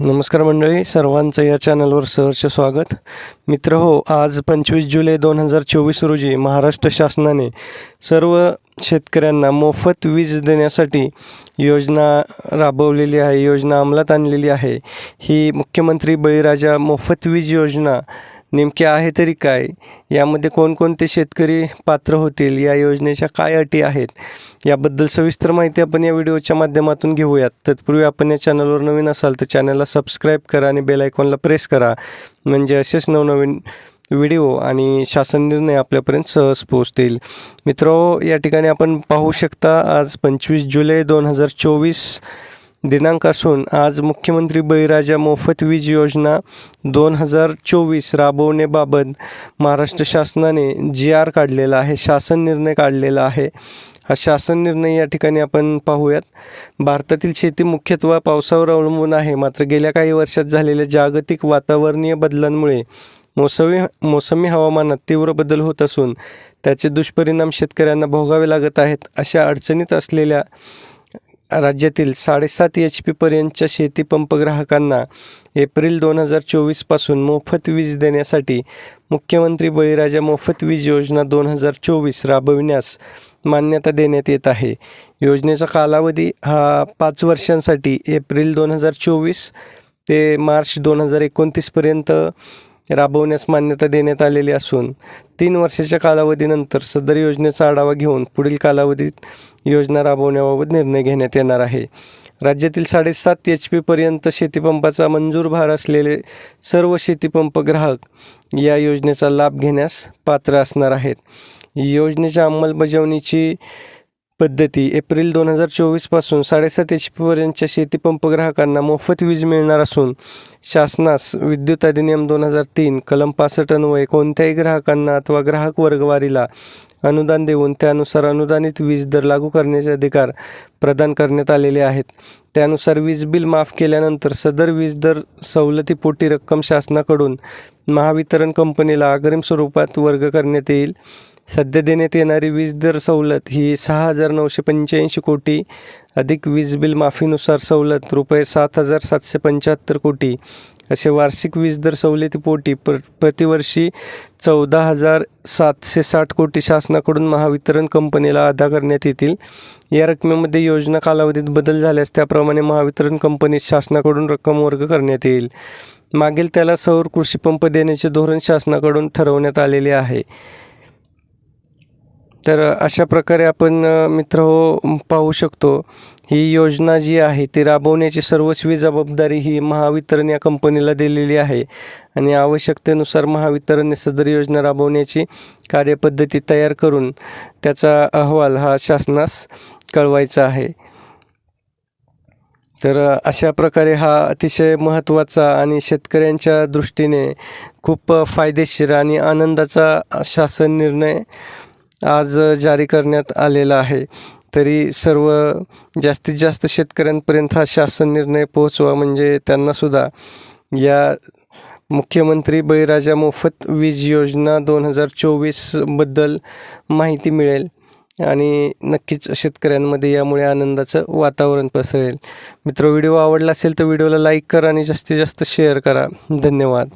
नमस्कार मंडळी सर्वांचं या चॅनलवर सहर्ष स्वागत. मित्र हो आज पंचवीस जुलै दोन हजार चोवीस रोजी महाराष्ट्र शासनाने सर्व शेतकऱ्यांना मोफत वीज देण्यासाठी योजना राबवलेली आहे योजना अंमलात आणलेली आहे. ही मुख्यमंत्री बळीराजा मोफत वीज योजना नेमके आहे तरी काय? यामध्ये कोणकोणते शेतकरी पात्र होतील? या योजनेच्या काय अटी आहेत? याबद्दल सविस्तर माहिती आपण या व्हिडिओच्या माध्यमातून घेऊयात. तत्पूर्वी आपण या चॅनलवर नवीन असाल तर चॅनलला सबस्क्राईब करा आणि बेल आयकॉनला प्रेस करा. म्हणजे असेच नवनवीन व्हिडिओ आणि शासन निर्णय आपल्यापर्यंत सहज पोहोचतील. मित्रो या ठिकाणी आपण पाहू शकता आज पंचवीस जुलै दोन हजार चोवीस दिनांक असून आज मुख्यमंत्री बळीराजा मोफत वीज योजना दोन हजार चोवीस राबवण्याबाबत महाराष्ट्र शासनाने जी आर काढलेला आहे शासन निर्णय काढलेला आहे. हा शासन निर्णय या ठिकाणी आपण पाहूयात. भारतातील शेती मुख्यत्वे पावसावर अवलंबून आहे. मात्र गेल्या काही वर्षात झालेल्या जागतिक वातावरणीय बदलांमुळे मोसमी मोसमी हवामानात तीव्र बदल होत असून त्याचे दुष्परिणाम शेतकऱ्यांना भोगावे लागत आहेत. अशा अडचणीत असलेल्या राज्यातील साडेसात एच पीपर्यंतच्या शेतीपंप ग्राहकांना एप्रिल दोन हजार चोवीसपासून मोफत वीज देण्यासाठी मुख्यमंत्री बळीराजा मोफत वीज योजना दोन हजार चोवीस राबविण्यास मान्यता देण्यात येत आहे. योजनेचा कालावधी हा पाच वर्षांसाठी एप्रिल दोन हजार चोवीस ते मार्च दोन हजार एकोणतीसपर्यंत राबवण्यास मान्यता देण्यात आलेली असून तीन वर्षाच्या कालावधीनंतर सदर योजनेचा आढावा घेऊन पुढील कालावधीत योजना राबवण्याबाबत निर्णय घेण्यात येणार आहे. राज्यातील साडेसात एच पीपर्यंत शेतीपंपाचा मंजूर भार असलेले सर्व शेतीपंप ग्राहक या योजनेचा लाभ घेण्यास पात्र असणार आहेत. योजनेच्या अंमलबजावणीची पद्धती. एप्रिल दोन हजार चोवीसपासून साडेसात एच पीपर्यंतच्या शेतीपंप ग्राहकांना मोफत वीज मिळणार असून शासनास विद्युत अधिनियम दोन हजार तीन कलम पासष्ट अन्वये कोणत्याही ग्राहकांना अथवा ग्राहक वर्गवारीला अनुदान देऊन त्यानुसार अनुदानित वीज दर लागू करण्याचे अधिकार प्रदान करण्यात आलेले आहेत. त्यानुसार वीज बिल माफ केल्यानंतर सदर वीज दर सवलतीपोटी रक्कम शासनाकडून महावितरण कंपनीला अग्रिम स्वरूपात वर्ग करण्यात येईल. सध्या देण्यात येणारी वीज दर सवलत ही सहा हजार नऊशे पंच्याऐंशी कोटी. अधिक वीज बिल माफीनुसार सवलत रुपये सात हजार सातशे पंच्याहत्तर कोटी. असे वार्षिक वीज दर सवलतीपोटी प्र प्रतिवर्षी चौदा हजार सातशे साठ कोटी शासनाकडून महावितरण कंपनीला अदा करण्यात येतील. या रकमेमध्ये योजना कालावधीत बदल झाल्यास त्याप्रमाणे महावितरण कंपनीत शासनाकडून रक्कम वर्ग करण्यात येईल. मागील त्याला सौर कृषी पंप देण्याचे धोरण शासनाकडून ठरवण्यात आलेले आहे. तर अशा प्रकारे आपण मित्र हो पाहू शकतो ही योजना जी आहे ती राबवण्याची सर्वस्वी जबाबदारी ही महावितरण या कंपनीला दिलेली आहे. आणि आवश्यकतेनुसार महावितरणने सदर योजना राबवण्याची कार्यपद्धती तयार करून त्याचा अहवाल हा शासनास कळवायचा आहे. तर अशा प्रकारे हा अतिशय महत्त्वाचा आणि शेतकऱ्यांच्या दृष्टीने खूप फायदेशीर आणि आनंदाचा शासन निर्णय आज जारी करण्यात आलेला आहे. तरी सर्व जास्तीत जास्त शेतकऱ्यांपर्यंत हा शासन निर्णय पोहोचवा म्हणजे त्यांनासुद्धा या मुख्यमंत्री बळीराजा मोफत वीज योजना दोन हजार चोवीसबद्दल माहिती मिळेल आणि नक्कीच शेतकऱ्यांमध्ये यामुळे आनंदाचं वातावरण पसरेल. मित्र व्हिडिओ आवडला असेल तर व्हिडिओला लाईक करा आणि जास्तीत जास्त शेअर करा. धन्यवाद.